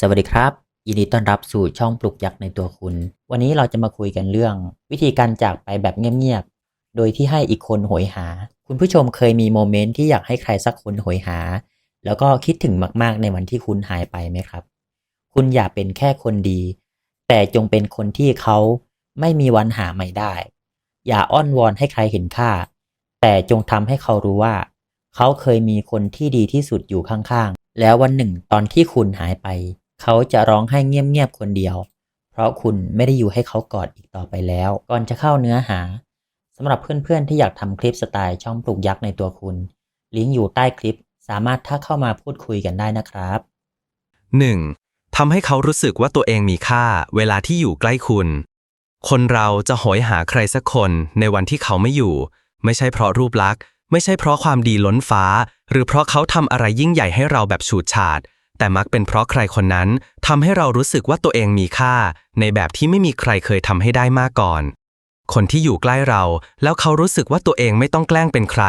สวัสดีครับยินดีต้อนรับสู่ช่องปลุกยักษ์ในตัวคุณ วันนี้เราจะมาคุยกันเรื่อง วิธีการจากไปแบบเงียบๆ โดยที่ให้อีกคนโหยหา คุณผู้ชมเคยมีโมเมนต์ที่อยากให้ใครสักคนโหยหา แล้วก็คิดถึงมากๆในวันที่คุณหายไปไหมครับ คุณอย่าเป็นแค่คนดี แต่จงเป็นคนที่เขาไม่มีวันหาใหม่ได้ อย่าอ้อนวอนให้ใครเห็นค่า แต่จงทำให้เขารู้ว่า เขาเคยมีคนที่ดีที่สุดอยู่ข้างๆ แล้ววันหนึ่งตอนที่คุณหายไป เขาจะร้องไห้เงียบๆคนเดียว เพราะคุณไม่ได้อยู่ให้เขากอดอีกต่อไปแล้ว ก่อนจะเข้าเนื้อหาสำหรับเพื่อนๆที่อยากทำคลิปสไตล์ช่องปลูกยักษ์ในตัวคุณ ลิงก์อยู่ใต้คลิปสามารถทักเข้ามาพูดคุยกันได้นะครับ 1. ทำให้เขารู้สึกว่าตัวเองมีค่า เวลาที่อยู่ใกล้คุณ คนเราจะโหยหาใครสักคนในวันที่เขาไม่อยู่ ไม่ใช่เพราะรูปลักษณ์ ไม่ใช่เพราะความดีล้นฟ้า หรือเพราะเขาทำอะไรยิ่งใหญ่ให้เราแบบฉูดฉาด แต่มักเป็นเพราะใครคนนั้นทำให้เรารู้สึกว่าตัวเองมีค่า ในแบบที่ไม่มีใครเคยทำให้ได้มาก่อน คนที่อยู่ใกล้เรา แล้วเขารู้สึกว่าตัวเองไม่ต้องแกล้งเป็นใคร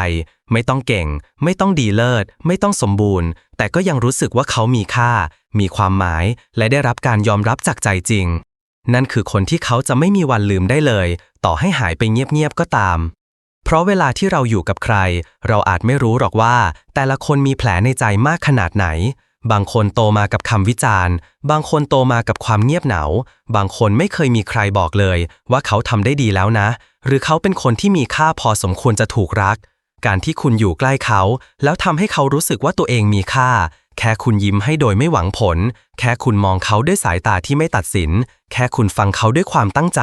ไม่ต้องเก่ง ไม่ต้องดีเลิศ ไม่ต้องสมบูรณ์ แต่ก็ยังรู้สึกว่าเขามีค่า มีความหมาย และได้รับการยอมรับจากใจจริง นั่นคือคนที่เขาจะไม่มีวันลืมได้เลย ต่อให้หายไปเงียบๆก็ตามเพราะเวลาที่เราอยู่กับใคร เราอาจไม่รู้หรอกว่า แต่ละคนมีแผลในใจมากขนาดไหน บางคนโตมากับคำวิจารณ์ บางคนโตมากับความเงียบเหงา บางคนไม่เคยมีใครบอกเลย ว่าเขาทำได้ดีแล้วนะ หรือเขาเป็นคนที่มีค่าพอสมควรจะถูกรัก การที่คุณอยู่ใกล้เขา แล้วทำให้เขารู้สึกว่าตัวเองมีค่า แค่คุณยิ้มให้โดยไม่หวังผล แค่คุณมองเขาด้วยสายตาที่ไม่ตัดสิน แค่คุณฟังเขาด้วยความตั้งใจ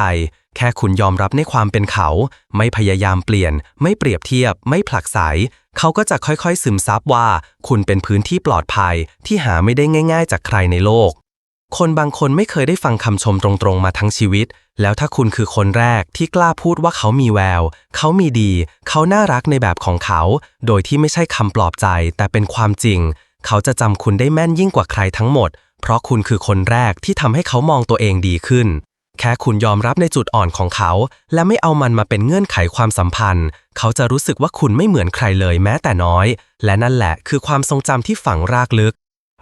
แค่คุณยอมรับในความเป็นเขา ไม่พยายามเปลี่ยน ไม่เปรียบเทียบ ไม่ผลักไสเขาก็จะค่อยๆ ซึมซับว่า คุณเป็นพื้นที่ปลอดภัย ที่หาไม่ได้ง่าย ๆ จากใครในโลก คนบางคนไม่เคยได้ฟังคำชมตรงๆมาทั้งชีวิต แล้วถ้าคุณคือคนแรกที่กล้าพูดว่าเขามีแวว เขามีดี เขาน่ารักในแบบของเขา โดยที่ไม่ใช่คำปลอบใจ แต่เป็นความจริง เขาจะจำคุณได้แม่นยิ่งกว่าใครทั้งหมด เพราะคุณคือคนแรกที่ทำให้เขามองตัวเองดีขึ้น แค่คุณยอมรับในจุดอ่อนของเขา และไม่เอามันมาเป็นเงื่อนไขความสัมพันธ์ เขาจะรู้สึกว่าคุณไม่เหมือนใครเลยแม้แต่น้อย และนั่นแหละคือความทรงจำที่ฝังรากลึก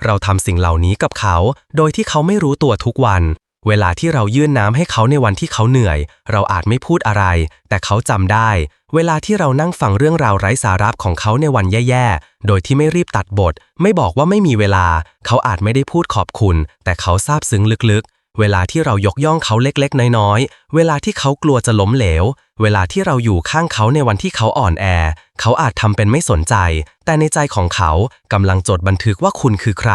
เราทำสิ่งเหล่านี้กับเขา โดยที่เขาไม่รู้ตัวทุกวัน เวลาที่เรายื่นน้ำให้เขาในวันที่เขาเหนื่อย เราอาจไม่พูดอะไร แต่เขาจำได้ เวลาที่เรานั่งฟังเรื่องราวไร้สาระของเขาในวันแย่ๆ โดยที่ไม่รีบตัดบท ไม่บอกว่าไม่มีเวลา เขาอาจไม่ได้พูดขอบคุณ แต่เขาซาบซึ้งลึกๆ เวลาที่เรายกย่องเขาเล็กๆ น้อยๆ เวลาที่เขากลัวจะล้มเหลว เวลาที่เราอยู่ข้างเขาในวันที่เขาอ่อนแอ เขาอาจทำเป็นไม่สนใจ แต่ในใจของเขากำลังจดบันทึกว่าคุณคือใคร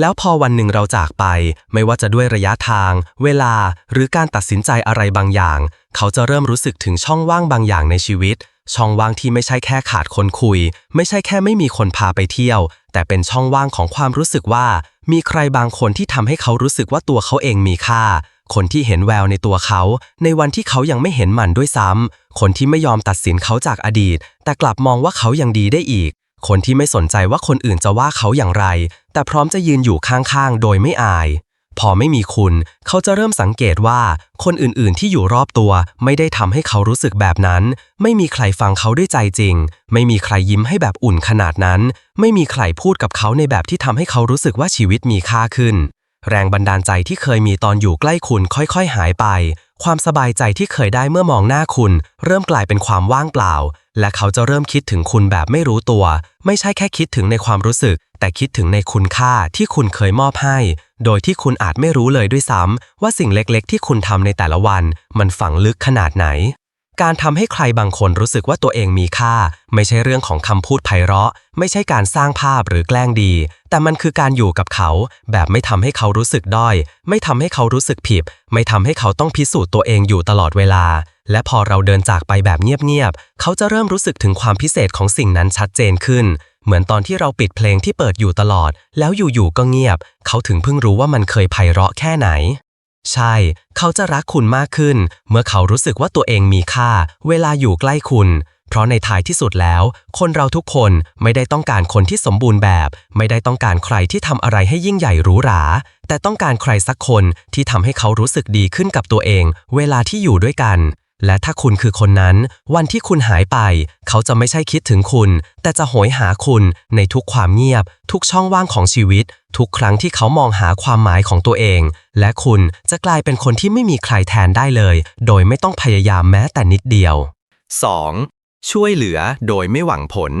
แล้วพอวันหนึ่งเราจากไป ไม่ว่าจะด้วยระยะทาง เวลา หรือการตัดสินใจอะไรบางอย่าง เขาจะเริ่มรู้สึกถึงช่องว่างบางอย่างในชีวิต ช่องว่างที่ไม่ใช่แค่ขาดคนคุย ไม่ใช่แค่ไม่มีคนพาไปเที่ยว แต่เป็นช่องว่างของความรู้สึกว่า มีใครบางคนที่ทำให้เขารู้สึกว่าตัวเขาเองมีค่า คนที่เห็นแววในตัวเขา ในวันที่เขายังไม่เห็นมันด้วยซ้ำ คนที่ไม่ยอมตัดสินเขาจากอดีต แต่กลับมองว่าเขายังดีได้อีก คนที่ไม่สนใจว่าคนอื่นจะว่าเขาอย่างไร แต่พร้อมจะยืนอยู่ข้างๆ โดยไม่อาย พอไม่มีคุณ เขาจะเริ่มสังเกตว่า คนอื่นๆที่อยู่รอบตัวไม่ได้ทำให้เขารู้สึกแบบนั้น ไม่มีใครฟังเขาด้วยใจจริง ไม่มีใครยิ้มให้แบบอุ่นขนาดนั้น ไม่มีใครพูดกับเขาในแบบที่ทำให้เขารู้สึกว่าชีวิตมีค่าขึ้น แรงบันดาลใจที่เคยมีตอนอยู่ใกล้คุณค่อยๆ หายไป ความสบายใจที่เคยได้เมื่อมองหน้าคุณ เริ่มกลายเป็นความว่างเปล่า และเขาจะเริ่มคิดถึงคุณแบบไม่รู้ตัว ไม่ใช่แค่คิดถึงในความรู้สึก แต่คิดถึงในคุณค่าที่คุณเคยมอบให้ โดยที่คุณอาจไม่รู้เลยด้วยซ้ำว่าสิ่งเล็กๆ ที่คุณทำในแต่ละวัน มันฝังลึกขนาดไหน การทำให้ใครบางคนรู้สึกว่าตัวเองมีค่า ไม่ใช่เรื่องของคำพูดไพเราะ ไม่ใช่การสร้างภาพหรือแกล้งดี แต่มันคือการอยู่กับเขา แบบไม่ทำให้เขารู้สึกด้อย ไม่ทำให้เขารู้สึกผิด ไม่ทำให้เขาต้องพิสูจน์ตัวเองอยู่ตลอดเวลา และพอเราเดินจากไปแบบเงียบๆ เขาจะเริ่มรู้สึกถึงความพิเศษของสิ่งนั้นชัดเจนขึ้น เหมือนตอนที่เราปิดเพลงที่เปิดอยู่ตลอด แล้วอยู่ๆก็เงียบ เขาถึงเพิ่งรู้ว่ามันเคยไพเราะแค่ไหน ใช่ เขาจะรักคุณมากขึ้น เมื่อเขารู้สึกว่าตัวเองมีค่า เวลาอยู่ใกล้คุณ เพราะในท้ายที่สุดแล้ว คนเราทุกคนไม่ได้ต้องการคนที่สมบูรณ์แบบ ไม่ได้ต้องการใครที่ทำอะไรให้ยิ่งใหญ่หรูหรา แต่ต้องการใครสักคนที่ทำให้เขารู้สึกดีขึ้นกับตัวเอง เวลาที่อยู่ด้วยกัน และถ้าคุณคือคนนั้น วันที่คุณหายไป เขาจะไม่ใช่คิดถึงคุณ แต่จะโหยหาคุณในทุกความเงียบ ทุกช่องว่างของชีวิต ทุกครั้งที่เขามองหาความหมายของตัวเอง และคุณจะกลายเป็นคนที่ไม่มีใครแทนได้เลย โดยไม่ต้องพยายามแม้แต่นิดเดียว 2. ช่วยเหลือโดยไม่หวังผล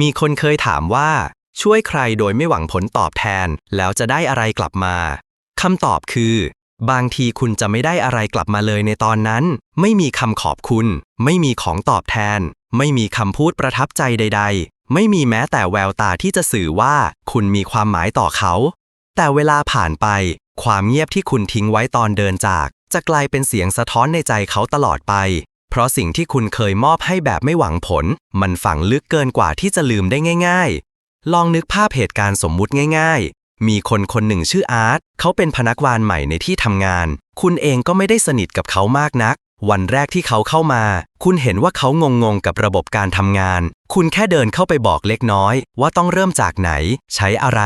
มีคนเคยถามว่า ช่วยใครโดยไม่หวังผลตอบแทน แล้วจะได้อะไรกลับมาคำตอบคือ บางทีคุณจะไม่ได้อะไรกลับมาเลยในตอนนั้น ไม่มีคำขอบคุณ ไม่มีของตอบแทน ไม่มีคำพูดประทับใจใด ๆ ไม่มีแม้แต่แววตาที่จะสื่อว่าคุณมีความหมายต่อเขา แต่เวลาผ่านไป ความเงียบที่คุณทิ้งไว้ตอนเดินจาก จะกลายเป็นเสียงสะท้อนในใจเขาตลอดไป เพราะสิ่งที่คุณเคยมอบให้แบบไม่หวังผล มันฝังลึกเกินกว่าที่จะลืมได้ง่าย ๆ ลองนึกภาพเหตุการณ์สมมุติง่ายๆ มีคนคนหนึ่งชื่ออาร์ต เขาเป็นพนักงานใหม่ในที่ทำงาน คุณเองก็ไม่ได้สนิทกับเขามากนัก วันแรกที่เขาเข้ามา คุณเห็นว่าเขางงๆกับระบบการทำงาน คุณแค่เดินเข้าไปบอกเล็กน้อย ว่าต้องเริ่มจากไหน ใช้อะไร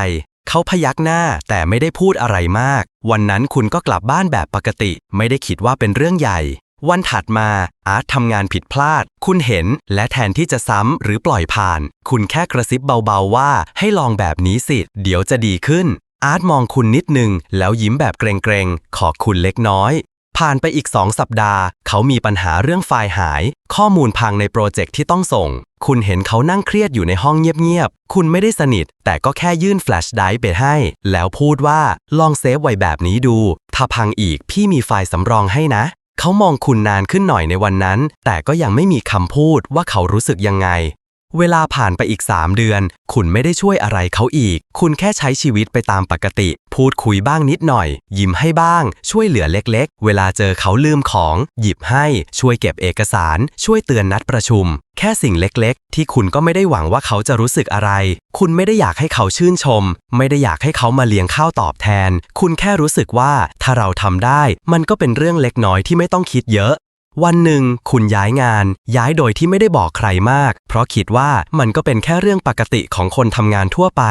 เขาพยักหน้าแต่ไม่ได้พูดอะไรมาก วันนั้นคุณก็กลับบ้านแบบปกติ ไม่ได้คิดว่าเป็นเรื่องใหญ่ วันถัดมาอาร์ตทำงานผิดพลาด คุณเห็น และแทนที่จะซ้ำหรือปล่อยผ่าน คุณแค่กระซิบเบาๆว่า ให้ลองแบบนี้สิ เดี๋ยวจะดีขึ้น อาร์ตมองคุณนิดนึง แล้วยิ้มแบบเกรงๆ ขอบคุณเล็กน้อย ผ่านไปอีกสองสัปดาห์ เขามีปัญหาเรื่องไฟล์หาย ข้อมูลพังในโปรเจกต์ที่ต้องส่ง คุณเห็นเขานั่งเครียดอยู่ในห้องเงียบๆ คุณไม่ได้สนิท แต่ก็แค่ยื่นแฟลชไดร์ไปให้ แล้วพูดว่าลองเซฟไว้แบบนี้ดู ถ้าพังอีกพี่มีไฟล์สำรองให้นะ เขามองคุณนานขึ้นหน่อยในวันนั้น แต่ก็ยังไม่มีคำพูดว่าเขารู้สึกยังไง เวลาผ่านไปอีก 3 เดือน คุณไม่ได้ช่วยอะไรเขาอีก คุณแค่ใช้ชีวิตไปตามปกติ พูดคุยบ้างนิดหน่อย ยิ้มให้บ้าง ช่วยเหลือเล็กๆ เวลาเจอเขาลืมของ หยิบให้ ช่วยเก็บเอกสาร ช่วยเตือนนัดประชุม แค่สิ่งเล็กๆ ที่คุณก็ไม่ได้หวังว่าเขาจะรู้สึกอะไร คุณไม่ได้อยากให้เขาชื่นชม ไม่ได้อยากให้เขามาเลี้ยงข้าวตอบแทน คุณแค่รู้สึกว่าถ้าเราทำได้ มันก็เป็นเรื่องเล็กน้อยที่ไม่ต้องคิดเยอะ วันหนึ่งคุณย้ายงาน ย้ายโดยที่ไม่ได้บอกใครมาก เพราะคิดว่ามันก็เป็นแค่เรื่องปกติของคนทำงานทั่วไป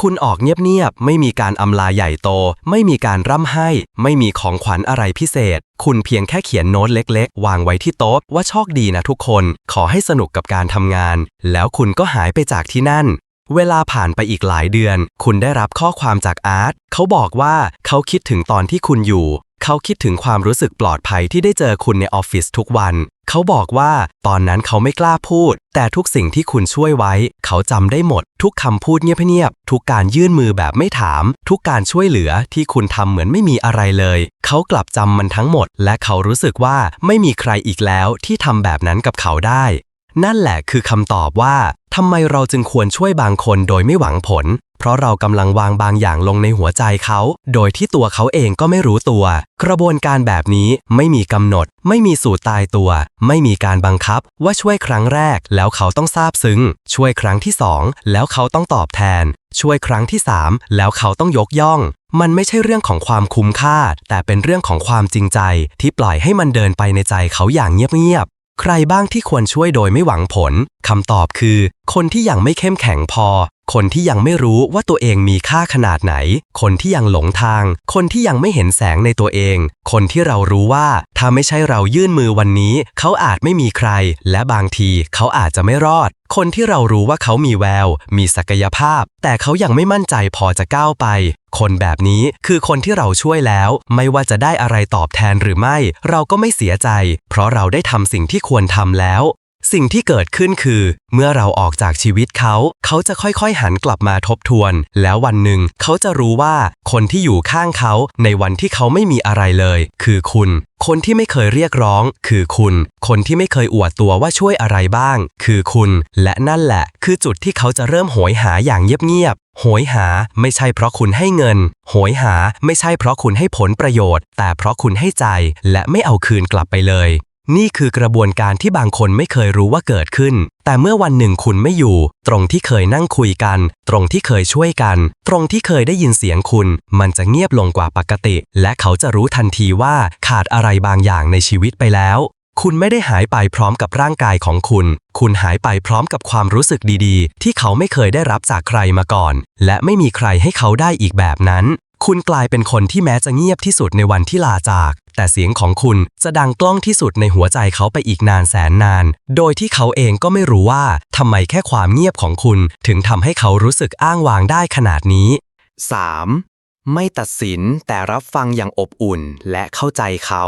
คุณออกเงียบๆ ไม่มีการอำลาใหญ่โต ไม่มีการร่ำให้ ไม่มีของขวัญอะไรพิเศษ คุณเพียงแค่เขียนโน้ตเล็กๆ วางไว้ที่โต๊ะว่าโชคดีนะทุกคน ขอให้สนุกกับการทำงาน แล้วคุณก็หายไปจากที่นั่นเวลาผ่านไปอีกหลายเดือน คุณได้รับข้อความจากอาร์ต เขาบอกว่าเขาคิดถึงตอนที่คุณอยู่ เขาคิดถึงความรู้สึกปลอดภัยที่ได้เจอคุณในออฟฟิศทุกวัน เขาบอกว่าตอนนั้นเขาไม่กล้าพูด แต่ทุกสิ่งที่คุณช่วยไว้ เขาจำได้หมด ทุกคำพูดเงียบๆทุกการยื่นมือแบบไม่ถาม ทุกการช่วยเหลือที่คุณทำเหมือนไม่มีอะไรเลย เขากลับจำมันทั้งหมด และเขารู้สึกว่าไม่มีใครอีกแล้วที่ทำแบบนั้นกับเขาได้ นั่นแหละคือคำตอบว่าทำไมเราจึงควรช่วยบางคนโดยไม่หวังผล เพราะเรากำลังวางบางอย่างลงในหัวใจเขา โดยที่ตัวเขาเองก็ไม่รู้ตัว กระบวนการแบบนี้ไม่มีกำหนด ไม่มีสูตรตายตัว ไม่มีการบังคับ ว่าช่วยครั้งแรก แล้วเขาต้องซาบซึ้ง ช่วยครั้งที่สองแล้วเขาต้องตอบแทน ช่วยครั้งที่สามแล้วเขาต้องยกย่อง มันไม่ใช่เรื่องของความคุ้มค่า แต่เป็นเรื่องของความจริงใจ ที่ปล่อยให้มันเดินไปในใจเขาอย่างเงียบๆใครบ้างที่ควรช่วยโดยไม่หวังผล คำตอบคือ คนที่ยังไม่เข้มแข็งพอ คนที่ยังไม่รู้ว่าตัวเองมีค่าขนาดไหน คนที่ยังหลงทาง คนที่ยังไม่เห็นแสงในตัวเอง คนที่เรารู้ว่า ถ้าไม่ใช่เรายื่นมือวันนี้ เขาอาจไม่มีใคร และบางทีเขาอาจจะไม่รอด คนที่เรารู้ว่าเขามีแวว มีศักยภาพ แต่เขายังไม่มั่นใจพอจะก้าวไป คนแบบนี้คือคนที่เราช่วยแล้ว ไม่ว่าจะได้อะไรตอบแทนหรือไม่ เราก็ไม่เสียใจ เพราะเราได้ทำสิ่งที่ควรทำแล้ว สิ่งที่เกิดขึ้นคือ เมื่อเราออกจากชีวิตเขา เขาจะค่อยๆหันกลับมาทบทวน แล้ววันหนึ่งเขาจะรู้ว่า คนที่อยู่ข้างเขาในวันที่เขาไม่มีอะไรเลย คือคุณ คนที่ไม่เคยเรียกร้อง คือคุณ คนที่ไม่เคยอวดตัวว่าช่วยอะไรบ้าง คือคุณ และนั่นแหละ คือจุดที่เขาจะเริ่มโหยหาอย่างเงียบๆโหยหาไม่ใช่เพราะคุณให้เงิน โหยหาไม่ใช่เพราะคุณให้ผลประโยชน์ แต่เพราะคุณให้ใจและไม่เอาคืนกลับไปเลย นี่คือกระบวนการที่บางคนไม่เคยรู้ว่าเกิดขึ้น แต่เมื่อวันหนึ่งคุณไม่อยู่ ตรงที่เคยนั่งคุยกัน ตรงที่เคยช่วยกัน ตรงที่เคยได้ยินเสียงคุณ มันจะเงียบลงกว่าปกติ และเขาจะรู้ทันทีว่าขาดอะไรบางอย่างในชีวิตไปแล้ว คุณไม่ได้หายไปพร้อมกับร่างกายของคุณ คุณหายไปพร้อมกับความรู้สึกดีๆ ที่เขาไม่เคยได้รับจากใครมาก่อน และไม่มีใครให้เขาได้อีกแบบนั้น คุณกลายเป็นคนที่แม้จะเงียบที่สุดในวันที่ลาจาก แต่เสียงของคุณจะดังกล้องที่สุดในหัวใจเขาไปอีกนานแสนนาน โดยที่เขาเองก็ไม่รู้ว่าทำไมแค่ความเงียบของคุณ ถึงทำให้เขารู้สึกอ้างวางได้ขนาดนี้ 3. ไม่ตัดสินแต่รับฟังอย่างอบอุ่นและเข้าใจเขา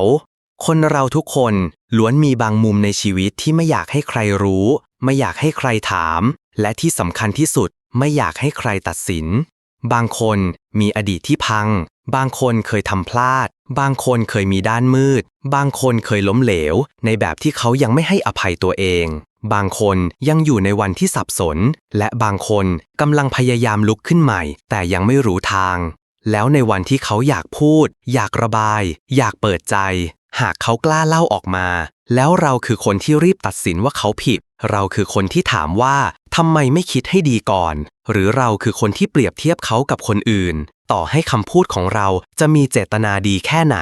คนเราทุกคนล้วนมีบางมุมในชีวิตที่ไม่อยากให้ใครรู้ ไม่อยากให้ใครถาม และที่สำคัญที่สุดไม่อยากให้ใครตัดสิน บางคนมีอดีตที่พัง บางคนเคยทำพลาด บางคนเคยมีด้านมืด บางคนเคยล้มเหลว ในแบบที่เขายังไม่ให้อภัยตัวเอง บางคนยังอยู่ในวันที่สับสน และบางคนกำลังพยายามลุกขึ้นใหม่ แต่ยังไม่รู้ทาง แล้วในวันที่เขาอยากพูด อยากระบาย อยากเปิดใจ หากเขากล้าเล่าออกมา แล้วเราคือคนที่รีบตัดสินว่าเขาผิด เราคือคนที่ถามว่า ทำไมไม่คิดให้ดีก่อน หรือเราคือคนที่เปรียบเทียบเขากับคนอื่น ต่อให้คำพูดของเราจะมีเจตนาดีแค่ไหน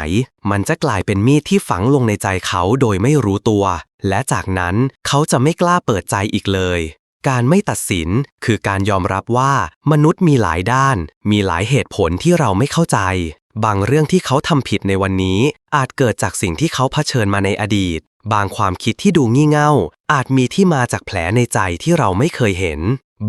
มันจะกลายเป็นมีดที่ฝังลงในใจเขาโดยไม่รู้ตัว และจากนั้นเขาจะไม่กล้าเปิดใจอีกเลย การไม่ตัดสินคือการยอมรับว่า มนุษย์มีหลายด้าน มีหลายเหตุผลที่เราไม่เข้าใจ บางเรื่องที่เขาทำผิดในวันนี้ อาจเกิดจากสิ่งที่เขาเผชิญมาในอดีต บางความคิดที่ดูงี่เง่า อาจมีที่มาจากแผลในใจที่เราไม่เคยเห็น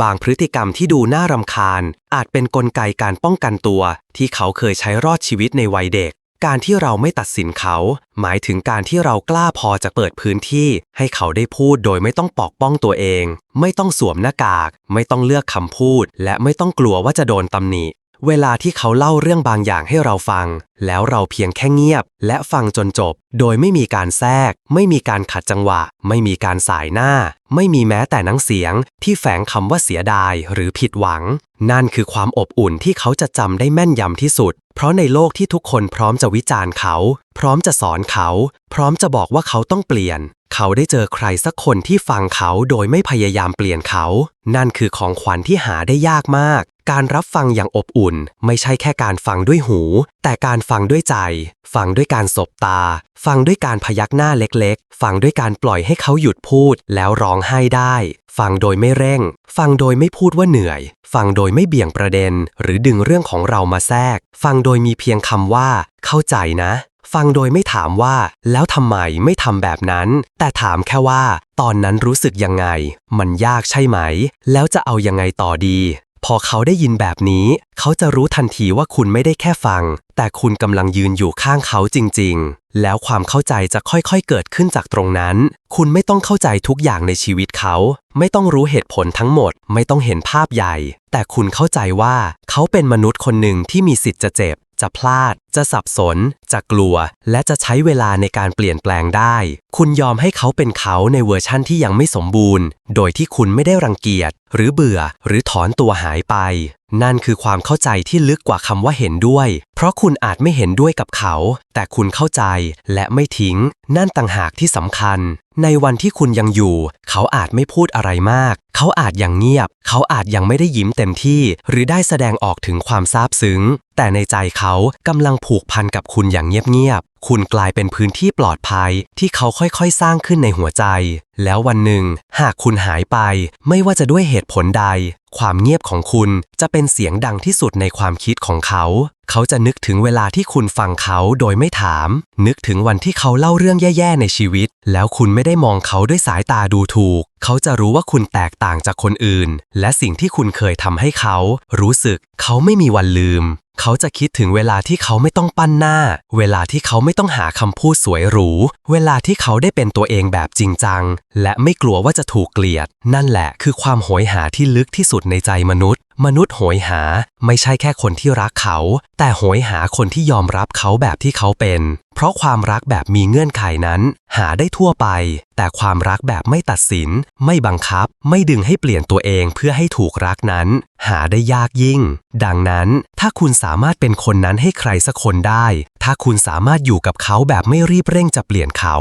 บางพฤติกรรมที่ดูน่ารำคาญ อาจเป็นนกลไกการป้องกันตัว ที่เขาเคยใช้รอดชีวิตในวัยเด็ก การที่เราไม่ตัดสินเขา หมายถึงการที่เรากล้าพอจะเปิดพื้นที่ ให้เขาได้พูดโดยไม่ต้องปอกป้องตัวเอง ไม่ต้องสวมหน้ากาก ไม่ต้องเลือกคำพูด และไม่ต้องกลัวว่าจะโดนตำหนิ เวลาที่เขาเล่าเรื่องบางอย่างให้เราฟัง แล้วเราเพียงแค่เงียบ และฟังจนจบ โดยไม่มีการแทรก ไม่มีการขัดจังหวะ ไม่มีการสายหน้า ไม่มีแม้แต่น้ำเสียง ที่แฝงคำว่าเสียดายหรือผิดหวัง นั่นคือความอบอุ่นที่เขาจะจำได้แม่นยำที่สุด เพราะในโลกที่ทุกคนพร้อมจะวิจารณ์เขา พร้อมจะสอนเขา พร้อมจะบอกว่าเขาต้องเปลี่ยน เขาได้เจอใครสักคนที่ฟังเขาโดยไม่พยายามเปลี่ยนเขา นั่นคือของขวัญที่หาได้ยากมาก การรับฟังอย่างอบอุ่น ไม่ใช่แค่การฟังด้วยหู แต่การฟังด้วยใจ ฟังด้วยการสบตา ฟังด้วยการพยักหน้าเล็กๆ ฟังด้วยการปล่อยให้เขาหยุดพูดแล้วร้องไห้ได้ ฟังโดยไม่เร่ง ฟังโดยไม่พูดว่าเหนื่อย ฟังโดยไม่เบี่ยงประเด็น หรือดึงเรื่องของเรามาแทรก ฟังโดยมีเพียงคำว่า เข้าใจนะ ฟังโดยไม่ถามว่า แล้วทำไมไม่ทำแบบนั้น แต่ถามแค่ว่า ตอนนั้นรู้สึกยังไง มันยากใช่ไหม แล้วจะเอายังไงต่อดี พอเขาได้ยินแบบนี้ เขาจะรู้ทันทีว่าคุณไม่ได้แค่ฟัง แต่คุณกำลังยืนอยู่ข้างเขาจริง ๆ แล้วความเข้าใจจะค่อยๆเกิดขึ้นจากตรงนั้น คุณไม่ต้องเข้าใจทุกอย่างในชีวิตเขา ไม่ต้องรู้เหตุผลทั้งหมด ไม่ต้องเห็นภาพใหญ่ แต่คุณเข้าใจว่า เขาเป็นมนุษย์คนหนึ่งที่มีสิทธิ์จะเจ็บ จะพลาด จะสับสน จะกลัว และจะใช้เวลาในการเปลี่ยนแปลงได้ คุณยอมให้เขาเป็นเขาในเวอร์ชั่นที่ยังไม่สมบูรณ์ โดยที่คุณไม่ได้รังเกียจ หรือเบื่อ หรือถอนตัวหายไป นั่นคือความเข้าใจที่ลึกกว่าคำว่าเห็นด้วย เพราะคุณอาจไม่เห็นด้วยกับเขา แต่คุณเข้าใจและไม่ทิ้ง นั่นต่างหากที่สำคัญ ในวันที่คุณยังอยู่ เขาอาจไม่พูดอะไรมาก เขาอาจยังเงียบ เขาอาจยังไม่ได้ยิ้มเต็มที่ หรือได้แสดงออกถึงความซาบซึ้ง แต่ในใจเขากำลังผูกพันกับคุณอย่างเงียบๆ คุณกลายเป็นพื้นที่ปลอดภัยที่เขาค่อยๆ สร้างขึ้นในหัวใจ แล้ววันหนึ่ง หากคุณหายไป ไม่ว่าจะด้วยเหตุผลใด ความเงียบของคุณจะเป็นเสียงดังที่สุดในความคิดของเขา เขาจะนึกถึงเวลาที่คุณฟังเขาโดยไม่ถาม นึกถึงวันที่เขาเล่าเรื่องแย่ๆในชีวิต แล้วคุณไม่ได้มองเขาด้วยสายตาดูถูก เขาจะรู้ว่าคุณแตกต่างจากคนอื่น และสิ่งที่คุณเคยทำให้เขา รู้สึกเขาไม่มีวันลืม เขาจะคิดถึงเวลาที่เขาไม่ต้องปั้นหน้า เวลาที่เขาไม่ต้องหาคำพูดสวยหรู เวลาที่เขาได้เป็นตัวเองแบบจริงจัง และไม่กลัวว่าจะถูกเกลียด นั่นแหละคือความโหยหาที่ลึกที่สุดในใจมนุษย์ มนุษย์โหยหาไม่ใช่แค่คนที่รักเขา แต่โหยหาคนที่ยอมรับเขาแบบที่เขาเป็น เพราะความรักแบบมีเงื่อนไขนั้น หาได้ทั่วไป แต่ความรักแบบไม่ตัดสิน ไม่บังคับ ไม่ดึงให้เปลี่ยนตัวเองเพื่อให้ถูกรักนั้น หาได้ยากยิ่ง ดังนั้น ถ้าคุณสามารถเป็นคนนั้นให้ใครสักคนได้ ถ้าคุณสามารถอยู่กับเขาแบบไม่รีบเร่งจะเปลี่ยนเขา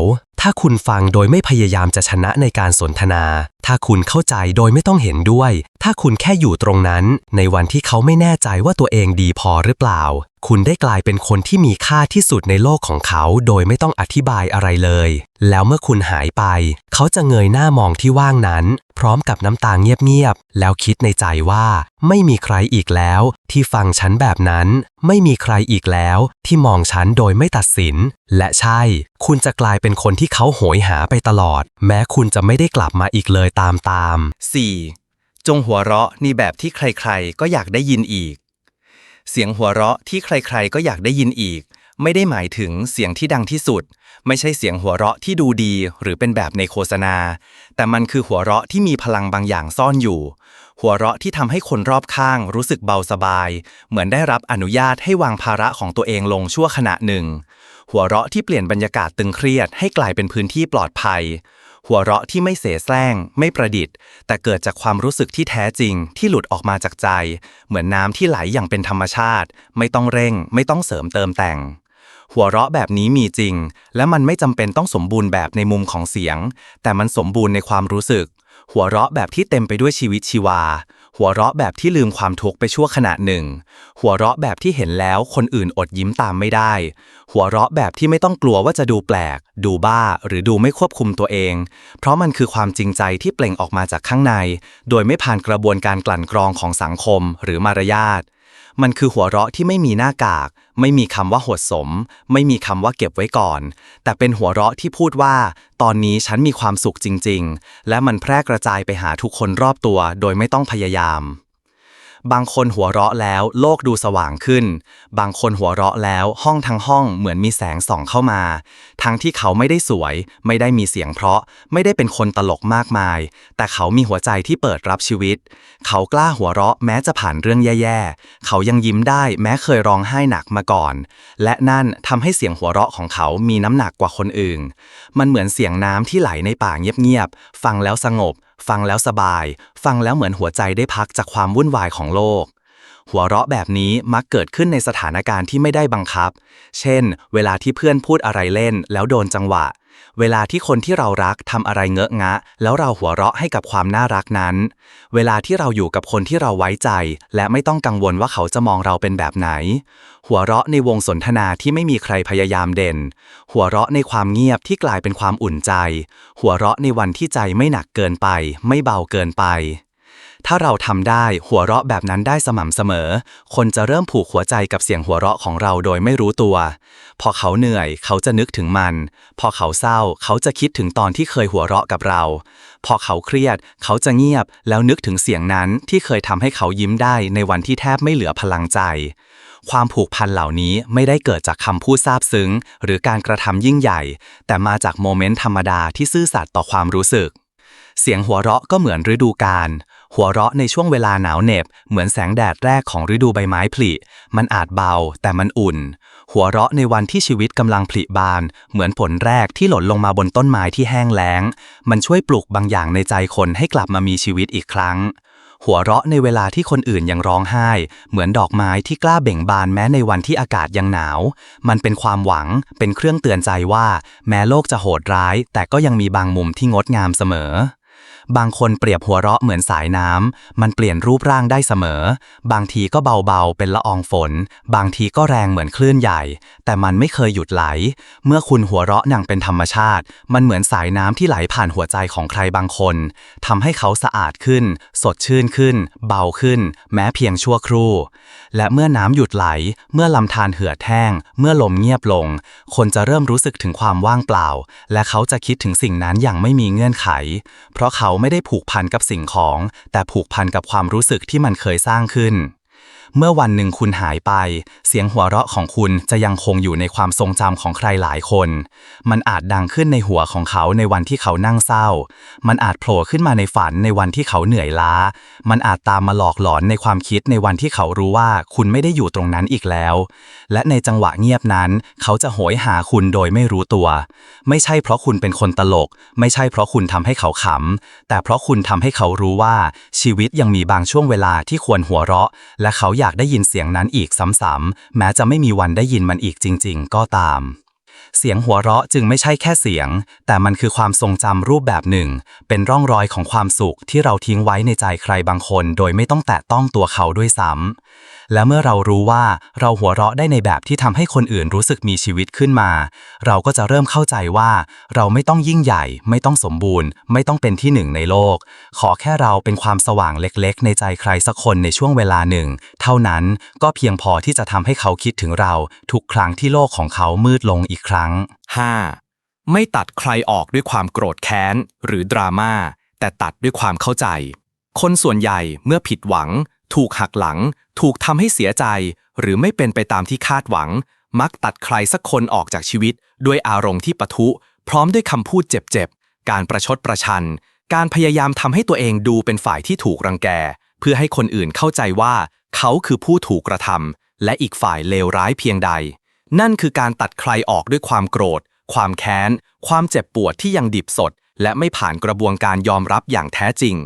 ถ้าคุณฟังโดยไม่พยายามจะชนะในการสนทนา ถ้าคุณเข้าใจโดยไม่ต้องเห็นด้วย ถ้าคุณแค่อยู่ตรงนั้น ในวันที่เขาไม่แน่ใจว่าตัวเองดีพอหรือเปล่า คุณได้กลายเป็นคนที่มีค่าที่สุดในโลกของเขา โดยไม่ต้องอธิบายอะไรเลย แล้วเมื่อคุณหายไป เขาจะเงยหน้ามองที่ว่างนั้น พร้อมกับน้ำตาเงียบๆ แล้วคิดในใจว่า ไม่มีใครอีกแล้ว ที่ฟังฉันแบบนั้น ไม่มีใครอีกแล้ว ที่มองฉันโดยไม่ตัดสิน และใช่ คุณจะกลายเป็นคนที่เขาโหยหาไปตลอด แม้คุณจะไม่ได้กลับมาอีกเลยตามตาม 4. จงหัวเราะในแบบที่ใครๆ ก็อยากได้ยินอีก เสียงหัวเราะที่ใครๆ ก็อยากได้ยินอีก ไม่ได้หมายถึงเสียงที่ดังที่สุด ไม่ใช่เสียงหัวเราะที่ดูดี หรือเป็นแบบในโฆษณา แต่มันคือหัวเราะที่มีพลังบางอย่างซ่อนอยู่ หัวเราะที่ทำให้คนรอบข้างรู้สึกเบาสบาย เหมือนได้รับอนุญาตให้วางภาระของตัวเองลงชั่วขณะหนึ่ง หัวเราะที่เปลี่ยนบรรยากาศตึงเครียดให้กลายเป็นพื้นที่ปลอดภัย หัวเราะที่ไม่เสแสร้ง ไม่ประดิษฐ์ แต่เกิดจากความรู้สึกที่แท้จริงที่หลุดออกมาจากใจ เหมือนน้ำที่ไหลอย่างเป็นธรรมชาติ ไม่ต้องเร่ง ไม่ต้องเสริมเติมแต่ง หัวเราะแบบนี้มีจริง และมันไม่จำเป็นต้องสมบูรณ์แบบในมุมของเสียง แต่มันสมบูรณ์ในความรู้สึก หัวเราะแบบที่เต็มไปด้วยชีวิตชีวา หัวเราะแบบที่ลืมความทุกข์ไปชั่วขณะหนึ่ง หัวเราะแบบที่เห็นแล้วคนอื่นอดยิ้มตามไม่ได้ หัวเราะแบบที่ไม่ต้องกลัวว่าจะดูแปลก ดูบ้า หรือดูไม่ควบคุมตัวเอง เพราะมันคือความจริงใจที่เปล่งออกมาจากข้างใน โดยไม่ผ่านกระบวนการกลั่นกรองของสังคมหรือมารยาทมันคือหัวเราะที่ไม่มีหน้ากาก ไม่มีคำว่าหดสม ไม่มีคำว่าเก็บไว้ก่อน แต่เป็นหัวเราะที่พูดว่า ตอนนี้ฉันมีความสุขจริง ๆ และมันแพร่กระจายไปหาทุกคนรอบตัว โดยไม่ต้องพยายาม บางคนหัวเราะแล้วโลกดูสว่างขึ้น บางคนหัวเราะแล้วห้องทั้งห้องเหมือนมีแสงส่องเข้ามา ทั้งที่เขาไม่ได้สวย ไม่ได้มีเสียงเพราะ ไม่ได้เป็นคนตลกมากมาย แต่เขามีหัวใจที่เปิดรับชีวิต เขากล้าหัวเราะแม้จะผ่านเรื่องแย่ๆ เขายังยิ้มได้แม้เคยร้องไห้หนักมาก่อน และนั่นทำให้เสียงหัวเราะของเขามีน้ำหนักกว่าคนอื่น มันเหมือนเสียงน้ำที่ไหลในป่าเงียบๆ ฟังแล้วสงบ ฟังแล้วสบาย ฟังแล้วเหมือนหัวใจได้พักจากความวุ่นวายของโลก หัวเราะแบบนี้มักเกิดขึ้นในสถานการณ์ที่ไม่ได้บังคับ เช่น เวลาที่เพื่อนพูดอะไรเล่น แล้วโดนจังหวะ เวลาที่คนที่เรารักทำอะไรเงอะงะ แล้วเราหัวเราะให้กับความน่ารักนั้น เวลาที่เราอยู่กับคนที่เราไว้ใจ และไม่ต้องกังวลว่าเขาจะมองเราเป็นแบบไหน หัวเราะในวงสนทนาที่ไม่มีใครพยายามเด่น หัวเราะในความเงียบที่กลายเป็นความอุ่นใจ หัวเราะในวันที่ใจไม่หนักเกินไป ไม่เบาเกินไป ถ้าเราทำได้หัวเราะแบบนั้นได้สม่ำเสมอ คนจะเริ่มผูกหัวใจกับเสียงหัวเราะของเราโดยไม่รู้ตัว พอเขาเหนื่อยเขาจะนึกถึงมัน พอเขาเศร้าเขาจะคิดถึงตอนที่เคยหัวเราะกับเรา พอเขาเครียด เขาจะเงียบแล้วนึกถึงเสียงนั้นที่เคยทำให้เขายิ้มได้ในวันที่แทบไม่เหลือพลังใจ ความผูกพันเหล่านี้ไม่ได้เกิดจากคำพูดซาบซึ้ง หรือการกระทำยิ่งใหญ่ แต่มาจากโมเมนต์ธรรมดาที่ซื่อสัตย์ต่อความรู้สึก เสียงหัวเราะก็เหมือนฤดูกาลหัวเราะในช่วงเวลาหนาวเหน็บ เหมือนแสงแดดแรกของฤดูใบไม้ผลิ มันอาจเบา แต่มันอุ่น หัวเราะในวันที่ชีวิตกำลังผลิบาน เหมือนผลแรกที่หล่นลงมาบนต้นไม้ที่แห้งแล้ง มันช่วยปลุกบางอย่างในใจคนให้กลับมามีชีวิตอีกครั้ง หัวเราะในเวลาที่คนอื่นยังร้องไห้ เหมือนดอกไม้ที่กล้าเบ่งบานแม้ในวันที่อากาศยังหนาว มันเป็นความหวัง เป็นเครื่องเตือนใจว่า แม้โลกจะโหดร้าย แต่ก็ยังมีบางมุมที่งดงามเสมอ บางคนเปรียบหัวเราะเหมือนสายน้ำ มันเปลี่ยนรูปร่างได้เสมอ บางทีก็เบาๆ เป็นละอองฝน บางทีก็แรงเหมือนคลื่นใหญ่ แต่มันไม่เคยหยุดไหล เมื่อคุณหัวเราะหนังเป็นธรรมชาติ มันเหมือนสายน้ำที่ไหลผ่านหัวใจของใครบางคนทำให้เขาสะอาดขึ้น สดชื่นขึ้น เบาขึ้น แม้เพียงชั่วครู่ และเมื่อน้ำหยุดไหล เมื่อลำธารเหือดแห้ง เมื่อลมเงียบลง คนจะเริ่มรู้สึกถึงความว่างเปล่า และเขาจะคิดถึงสิ่งนั้นอย่างไม่มีเงื่อนไข เพราะเขาไม่ได้ผูกพันกับสิ่งของ แต่ผูกพันกับความรู้สึกที่มันเคยสร้างขึ้น เมื่อวันหนึ่งคุณหายไป เสียงหัวเราะของคุณจะยังคงอยู่ในความทรงจำของใครหลายคน มันอาจดังขึ้นในหัวของเขาในวันที่เขานั่งเศร้า มันอาจโผล่ขึ้นมาในฝันในวันที่เขาเหนื่อยล้า มันอาจตามมาหลอกหลอนในความคิดในวันที่เขารู้ว่าคุณไม่ได้อยู่ตรงนั้นอีกแล้ว และในจังหวะเงียบนั้น เขาจะโหยหาคุณโดยไม่รู้ตัว ไม่ใช่เพราะคุณเป็นคนตลก ไม่ใช่เพราะคุณทำให้เขาขำแต่เพราะคุณทำให้เขารู้ว่าชีวิตยังมีบางช่วงเวลาที่ควรหัวเราะ และเขาอยากได้ยินเสียงนั้นอีกซ้ำๆแม้จะไม่มีวันได้ยินมันอีกจริง ๆ ก็ตาม เสียงหัวเราะจึงไม่ใช่แค่เสียง แต่มันคือความทรงจำรูปแบบหนึ่ง เป็นร่องรอยของความสุขที่เราทิ้งไว้ในใจใครบางคน โดยไม่ต้องแตะต้องตัวเขาด้วยซ้ำ และเมื่อเรารู้ว่าเราหัวเราะได้ในแบบที่ทำให้คนอื่นรู้สึกมีชีวิตขึ้นมา เราก็จะเริ่มเข้าใจว่า เราไม่ต้องยิ่งใหญ่ ไม่ต้องสมบูรณ์ ไม่ต้องเป็นที่หนึ่งในโลก ขอแค่เราเป็นความสว่างเล็กๆ ในใจใครสักคนในช่วงเวลาหนึ่ง เท่านั้นก็เพียงพอที่จะทำให้เขาคิดถึงเราทุกครั้งที่โลกของเขามืดลงอีกครั้ง 5. ไม่ตัดใครออกด้วยความโกรธแค้นหรือดราม่าแต่ตัดด้วยความเข้าใจ คนส่วนใหญ่เมื่อผิดหวัง ถูกหักหลัง ถูกทำให้เสียใจ หรือไม่เป็นไปตามที่คาดหวัง มักตัดใครสักคนออกจากชีวิต ด้วยอารมณ์ที่ปะทุ พร้อมด้วยคำพูดเจ็บๆ การประชดประชัน การพยายามทำให้ตัวเองดูเป็นฝ่ายที่ถูกรังแก เพื่อให้คนอื่นเข้าใจว่า เขาคือผู้ถูกกระทำและอีกฝ่ายเลวร้ายเพียงใด นั่นคือการตัดใครออกด้วยความโกรธ ความแค้น ความเจ็บปวดที่ยังดิบสด และไม่ผ่านกระบวนการยอมรับอย่างแท้จริง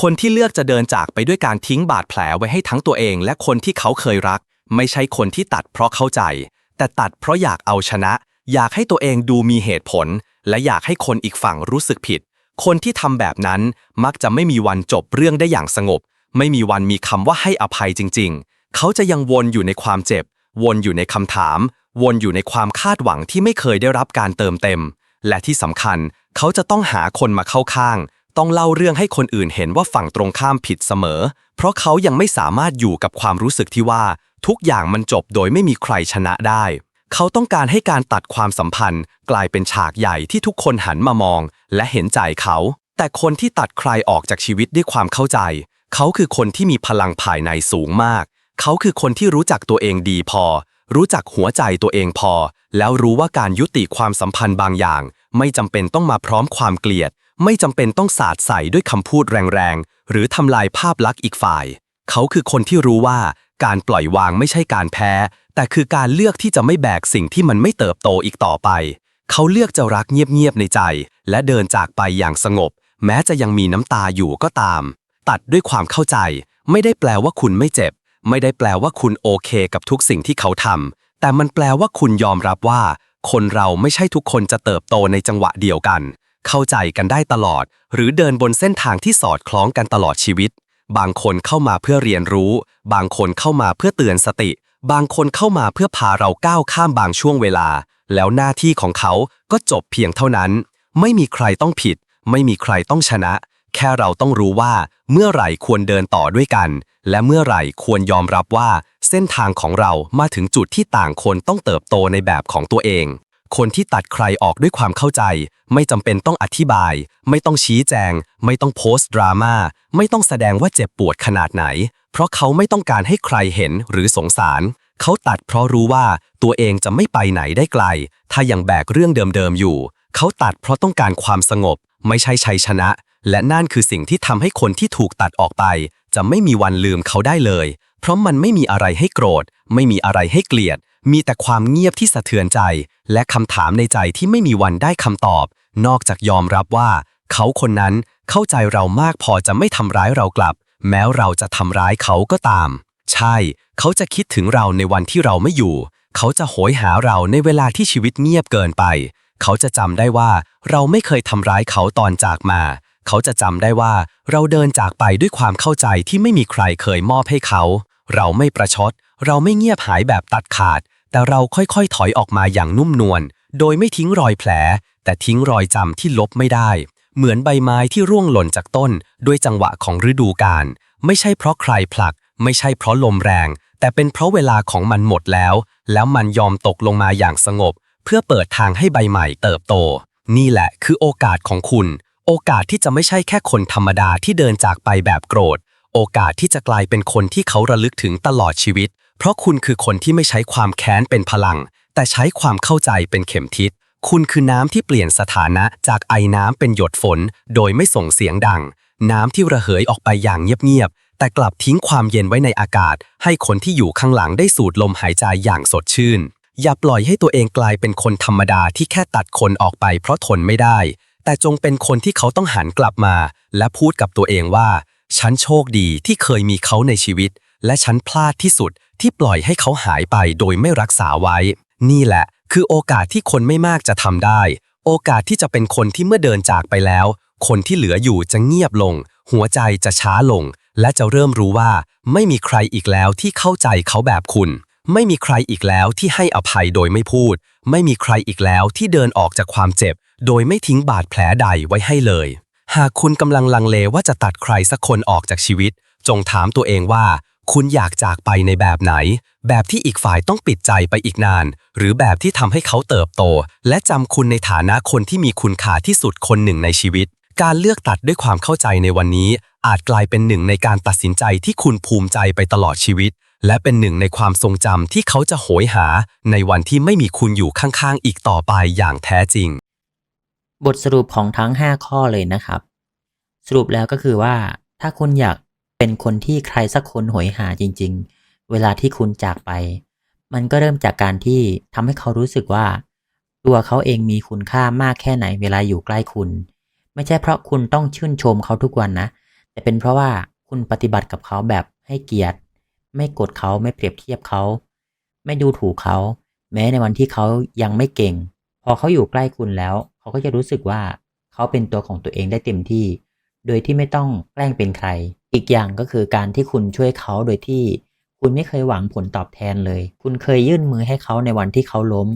คนที่เลือกจะเดินจากไปด้วยการทิ้งบาดแผลไว้ให้ทั้งตัวเอง และคนที่เขาเคยรัก ไม่ใช่คนที่ตัดเพราะเข้าใจ แต่ตัดเพราะอยากเอาชนะ อยากให้ตัวเองดูมีเหตุผล และอยากให้คนอีกฝั่งรู้สึกผิด คนที่ทำแบบนั้นมักจะไม่มีวันจบเรื่องได้อย่างสงบ ไม่มีวันมีคำว่าให้อภัยจริง ๆ เขาจะยังวนอยู่ในความเจ็บ วนอยู่ในคำถาม วนอยู่ในความคาดหวังที่ไม่เคยได้รับการเติมเต็ม และที่สำคัญ เขาจะต้องหาคนมาเข้าข้าง ต้องเล่าเรื่องให้คนอื่นเห็นว่าฝั่งตรงข้ามผิดเสมอ เพราะเขายังไม่สามารถอยู่กับความรู้สึกที่ว่า ทุกอย่างมันจบโดยไม่มีใครชนะได้ เขาต้องการให้การตัดความสัมพันธ์ กลายเป็นฉากใหญ่ที่ทุกคนหันมามอง และเห็นใจเขา แต่คนที่ตัดใครออกจากชีวิตด้วยความเข้าใจ เขาคือคนที่มีพลังภายในสูงมาก เขาคือคนที่รู้จักตัวเองดีพอ รู้จักหัวใจตัวเองพอ แล้วรู้ว่าการยุติความสัมพันธ์บางอย่าง ไม่จำเป็นต้องมาพร้อมความเกลียด ไม่จำเป็นต้องสาดใส่ด้วยคำพูดแรงๆ หรือทำลายภาพลักษณ์อีกฝ่าย เขาคือคนที่รู้ว่าการปล่อยวางไม่ใช่การแพ้ แต่คือการเลือกที่จะไม่แบกสิ่งที่มันไม่เติบโตอีกต่อไป เขาเลือกจะรักเงียบๆในใจ และเดินจากไปอย่างสงบ แม้จะยังมีน้ำตาอยู่ก็ตาม ตัดด้วยความเข้าใจ ไม่ได้แปลว่าคุณไม่เจ็บ ไม่ได้แปลว่าคุณโอเคกับทุกสิ่งที่เขาทำแต่มันแปลว่าคุณยอมรับว่า คนเราไม่ใช่ทุกคนจะเติบโตในจังหวะเดียวกัน เข้าใจกันได้ตลอด หรือเดินบนเส้นทางที่สอดคล้องกันตลอดชีวิต บางคนเข้ามาเพื่อเรียนรู้ บางคนเข้ามาเพื่อเตือนสติ บางคนเข้ามาเพื่อพาเราก้าวข้ามบางช่วงเวลา แล้วหน้าที่ของเขาก็จบเพียงเท่านั้น ไม่มีใครต้องผิด ไม่มีใครต้องชนะ แค่เราต้องรู้ว่า เมื่อไหร่ควรเดินต่อด้วยกัน และเมื่อไหร่ควรยอมรับว่า เส้นทางของเรามาถึงจุดที่ต่างคนต้องเติบโตในแบบของตัวเอง คนที่ตัดใครออกด้วยความเข้าใจ ไม่จำเป็นต้องอธิบาย ไม่ต้องชี้แจง ไม่ต้องโพสต์ดราม่าไม่ต้องแสดงว่าเจ็บปวดขนาดไหน เพราะเขาไม่ต้องการให้ใครเห็นหรือสงสาร เขาตัดเพราะรู้ว่าตัวเองจะไม่ไปไหนได้ไกล ถ้ายังแบกเรื่องเดิมๆอยู่ เขาตัดเพราะต้องการความสงบ ไม่ใช่ชัยชนะ และนั่นคือสิ่งที่ทำให้คนที่ถูกตัดออกไป จะไม่มีวันลืมเขาได้เลย เพราะมันไม่มีอะไรให้โกรธ ไม่มีอะไรให้เกลียด มีแต่ความเงียบที่สะเทือนใจ และคำถามในใจที่ไม่มีวันได้คำตอบ นอกจากยอมรับว่า เขาคนนั้นเข้าใจเรามากพอจะไม่ทำร้ายเรากลับ แม้เราจะทำร้ายเขาก็ตาม ใช่ เขาจะคิดถึงเราในวันที่เราไม่อยู่ เขาจะโหยหาเราในเวลาที่ชีวิตเงียบเกินไป เขาจะจำได้ว่า เราไม่เคยทำร้ายเขาตอนจากมา เขาจะจำได้ว่า เราเดินจากไปด้วยความเข้าใจที่ไม่มีใครเคยมอบให้เขา เราไม่ประชด เราไม่เงียบหายแบบตัดขาด แต่เราค่อยๆ ถอยออกมาอย่างนุ่มนวล โดยไม่ทิ้งรอยแผล แต่ทิ้งรอยจำที่ลบไม่ได้ เหมือนใบไม้ที่ร่วงหล่นจากต้น ด้วยจังหวะของฤดูกาล ไม่ใช่เพราะใครผลัก ไม่ใช่เพราะลมแรง แต่เป็นเพราะเวลาของมันหมดแล้ว แล้วมันยอมตกลงมาอย่างสงบ เพื่อเปิดทางให้ใบใหม่เติบโต นี่แหละคือโอกาสของคุณ โอกาสที่จะไม่ใช่แค่คนธรรมดาที่เดินจากไปแบบโกรธ โอกาสที่จะกลายเป็นคนที่เขาระลึกถึงตลอดชีวิต เพราะคุณคือคนที่ไม่ใช้ความแค้นเป็นพลัง แต่ใช้ความเข้าใจเป็นเข็มทิศ คุณคือน้ำที่เปลี่ยนสถานะจากไอน้ำเป็นหยดฝน โดยไม่ส่งเสียงดัง น้ำที่ระเหยออกไปอย่างเงียบๆ แต่กลับทิ้งความเย็นไว้ในอากาศ ให้คนที่อยู่ข้างหลังได้สูดลมหายใจอย่างสดชื่น อย่าปล่อยให้ตัวเองกลายเป็นคนธรรมดาที่แค่ตัดคนออกไปเพราะทนไม่ได้ แต่จงเป็นคนที่เขาต้องหันกลับมา และพูดกับตัวเองว่า ฉันโชคดีที่เคยมีเขาในชีวิต และฉันพลาดที่สุด ที่ปล่อยให้เขาหายไปโดยไม่รักษาไว้ นี่แหละ คือโอกาสที่คนไม่มากจะทำได้ โอกาสที่จะเป็นคนที่เมื่อเดินจากไปแล้ว คนที่เหลืออยู่จะเงียบลง หัวใจจะช้าลง และจะเริ่มรู้ว่า ไม่มีใครอีกแล้วที่เข้าใจเขาแบบคุณ ไม่มีใครอีกแล้วที่ให้อภัยโดยไม่พูด ไม่มีใครอีกแล้วที่เดินออกจากความเจ็บ โดยไม่ทิ้งบาดแผลใดไว้ให้เลย หากคุณกำลังลังเลว่าจะตัดใครสักคนออกจากชีวิต จงถามตัวเองว่า คุณอยากจากไปในแบบไหน แบบที่อีกฝ่ายต้องปิดใจไปอีกนาน หรือแบบที่ทำให้เขาเติบโต และจำคุณในฐานะคนที่มีคุณค่าที่สุดคนหนึ่งในชีวิต การเลือกตัดด้วยความเข้าใจในวันนี้ อาจกลายเป็นหนึ่งในการตัดสินใจที่คุณภูมิใจไปตลอดชีวิต และเป็นหนึ่งในความทรงจำที่เขาจะโหยหา ในวันที่ไม่มีคุณอยู่ข้างๆ อีกต่อไปอย่างแท้จริง บทสรุปของทั้ง 5 ข้อเลยนะครับ สรุปแล้วก็คือว่า ถ้าคุณอยาก เป็นคนที่ใครสักคนโหยหาจริง ๆ เวลาที่คุณจากไป มันก็เริ่มจากการที่ทำให้เขารู้สึกว่า ตัวเขาเองมีคุณค่ามากแค่ไหนเวลาอยู่ใกล้คุณ ไม่ใช่เพราะคุณต้องชื่นชมเขาทุกวันนะ แต่เป็นเพราะว่าคุณปฏิบัติกับเขาแบบให้เกียรติ ไม่กดเขาไม่เปรียบเทียบเขา ไม่ดูถูกเขา แม้ในวันที่เขายังไม่เก่ง พอเขาอยู่ใกล้คุณแล้ว เขาก็จะรู้สึกว่าเขาเป็นตัวของตัวเองได้เต็มที่ โดยที่ไม่ต้องแกล้งเป็นใคร อีกอย่างก็คือการที่คุณช่วยเขาโดยที่คุณไม่เคยหวังผลตอบแทนเลย คุณเคยยื่นมือให้เขาในวันที่เขาล้ม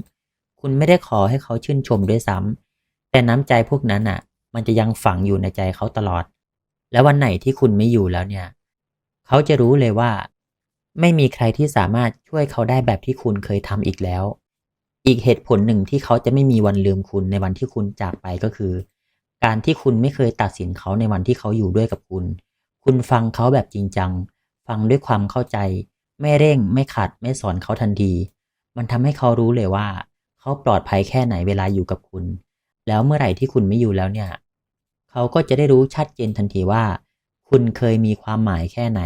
คุณไม่ได้ขอให้เขาชื่นชมด้วยซ้ำแต่น้ำใจพวกนั้นอะ มันจะยังฝังอยู่ในใจเขาตลอด แล้ววันไหนที่คุณไม่อยู่แล้วเนี่ย เขาจะรู้เลยว่า ไม่มีใครที่สามารถช่วยเขาได้แบบที่คุณเคยทำอีกแล้ว อีกเหตุผลหนึ่งที่เขาจะไม่มีวันลืมคุณในวันที่คุณจากไปก็คือ การที่คุณไม่เคยตัดสินเขาในวันที่เขาอยู่ด้วยกับคุณ คุณฟังเขาแบบจริงจัง ฟังด้วยความเข้าใจ ไม่เร่งไม่ขัดไม่สอนเขาทันที มันทำให้เขารู้เลยว่า เขาปลอดภัยแค่ไหนเวลาอยู่กับคุณ แล้วเมื่อไหร่ที่คุณไม่อยู่แล้วเนี่ย เขาก็จะได้รู้ชัดเจนทันทีว่า คุณเคยมีความหมายแค่ไหน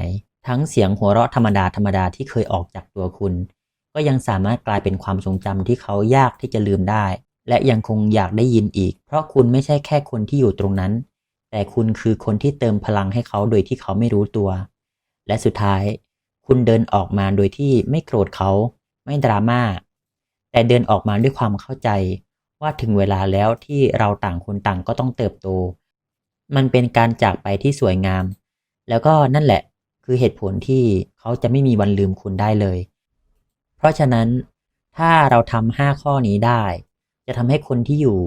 ทั้งเสียงหัวเราะธรรมดาธรรมดาที่เคยออกจากตัวคุณ ก็ยังสามารถกลายเป็นความทรงจำที่เขายากที่จะลืมได้ และยังคงอยากได้ยินอีก เพราะคุณไม่ใช่แค่คนที่อยู่ตรงนั้น แต่คุณคือคนที่เติมพลังให้เขาโดยที่เขาไม่รู้ตัว และสุดท้าย คุณเดินออกมาโดยที่ไม่โกรธเขา ไม่ดราม่า แต่เดินออกมาด้วยความเข้าใจ ว่าถึงเวลาแล้วที่เราต่างคนต่างก็ต้องเติบโต มันเป็นการจากไปที่สวยงาม แล้วก็นั่นแหละคือเหตุผลที่เขาจะไม่มีวันลืมคุณได้เลย เพราะฉะนั้นถ้าเราทำห้าข้อนี้ได้ จะทำให้คนที่อยู่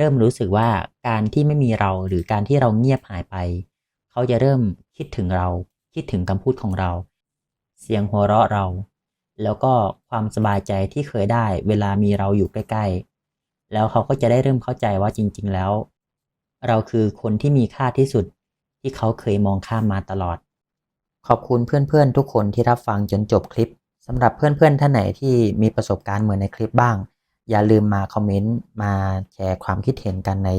เริ่มรู้สึกว่าการที่ไม่มีเราหรือการที่เราเงียบหายไป เขาจะเริ่มคิดถึงเรา คิดถึงคำพูดของเรา เสียงหัวเราะเรา แล้วก็ความสบายใจที่เคยได้ เวลามีเราอยู่ใกล้ ๆ แล้วเขาก็จะได้เริ่มเข้าใจว่าจริง ๆ แล้ว เราคือคนที่มีค่าที่สุดที่เขาเคยมองข้ามมาตลอด ขอบคุณเพื่อนๆ ทุกคนที่รับฟังจนจบคลิปสำหรับเพื่อนๆท่านไหนที่มีประสบการณ์เหมือนในคลิปบ้าง อย่าลืมมาคอมเมนต์มาแชร์ความคิดเห็นกันใน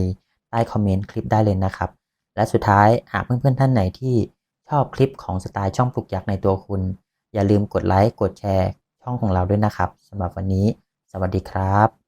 ใต้คอมเมนต์คลิปได้เลยนะครับ และสุดท้ายหากเพื่อนๆท่านไหนที่ชอบคลิปของสไตล์ช่องปลุกยักษ์ในตัวคุณ อย่าลืมกดไลค์กดแชร์ช่องของเราด้วยนะครับสำหรับวันนี้ สวัสดีครับ